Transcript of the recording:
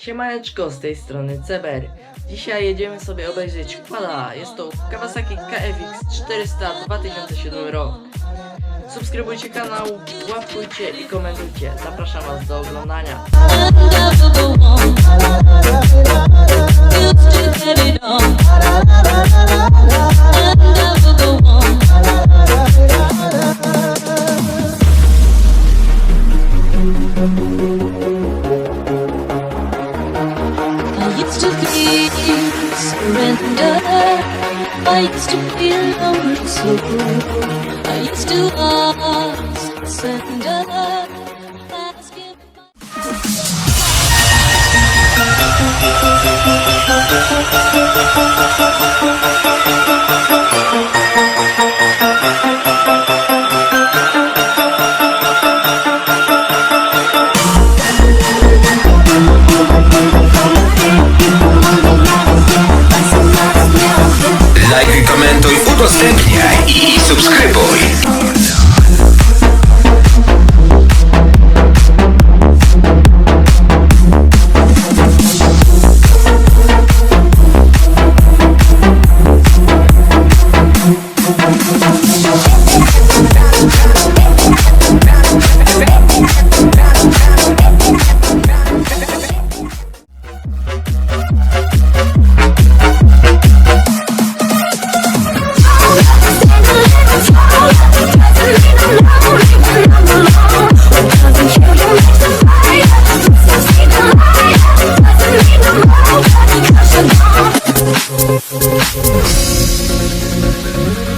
Siemaneczko, z tej strony Ceber. Dzisiaj jedziemy sobie obejrzeć Quada. Jest to Kawasaki KFX 400 2007 rok. Subskrybujcie kanał, łapkujcie i komentujcie. Zapraszam Was do oglądania. Surrender. I used to feel lonely so. I used to ask surrender. Udostępniaj i subskrybuj. Thank you.